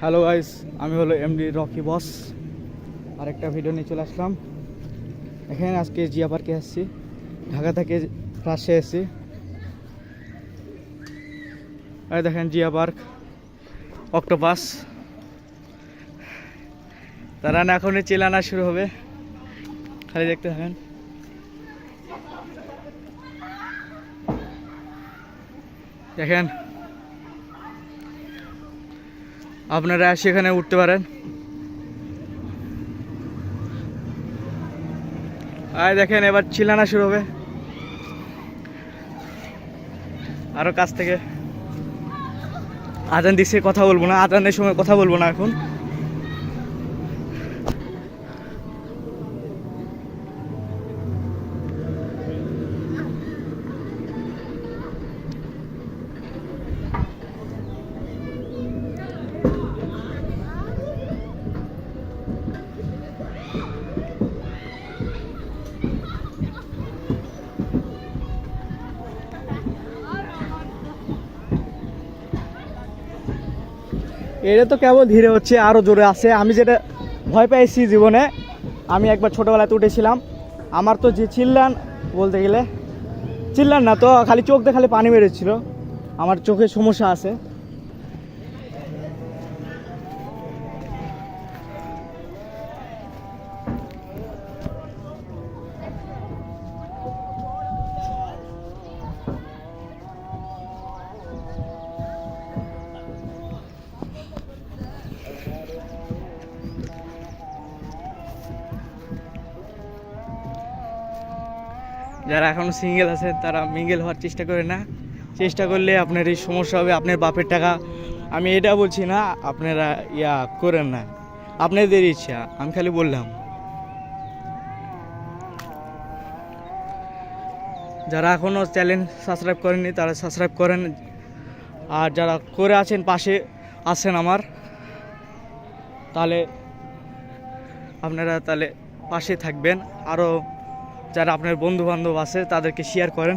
Hello guys আমি হলো MD Rocky বস আরেকটা ভিডিও নিয়ে চলে আসলাম। এখানে আজকে জিয়া পার্কে আসছি। ঢাকা থেকে রাজশাহী এসেছি আর দেখেন জিয়া পার্ক, অক্টোপাস। তারা না এখনই চেলানা শুরু হবে। খালি দেখতে থাকেন। দেখেন আপনারা সেখানে উঠতে পারেন। আর দেখেন, এবার চিলানা শুরু হবে। আরও কাছ থেকে। আজান দিচ্ছে কথা বলব না। আজানের সময় কথা বলব না এখন। এটা তো কেবল ধীরে হচ্ছে আরও জোরে আছে। আমি যেটা ভয় পেয়েছি জীবনে, আমি একবার ছোটোবেলাতে উঠেছিলাম। আমার তো যে চিল্লান বলতে গেলে, চিল্লান না তো, খালি চোখ দিয়ে খালি পানি বেরোচ্ছিল। আমার চোখে সমস্যা আছে। যারা এখনও সিঙ্গেল আছে, তারা মিঙ্গেল হওয়ার চেষ্টা করে না। চেষ্টা করলে আপনার এই সমস্যা হবে, আপনার বাপের টাকা। আমি এটা বলছি না, আপনারা ইয়া করেন না। আপনাদের ইচ্ছা, আমি খালি বললাম। যারা এখনও চ্যানেল সাবস্ক্রাইব করেননি, তারা সাবস্ক্রাইব করেন। আর যারা করে আছেন, পাশে আছেন আমার, তাহলে আপনারা তাহলে পাশে থাকবেন। আরও যারা আপনার বন্ধু বান্ধব আছে তাদেরকে শেয়ার করেন।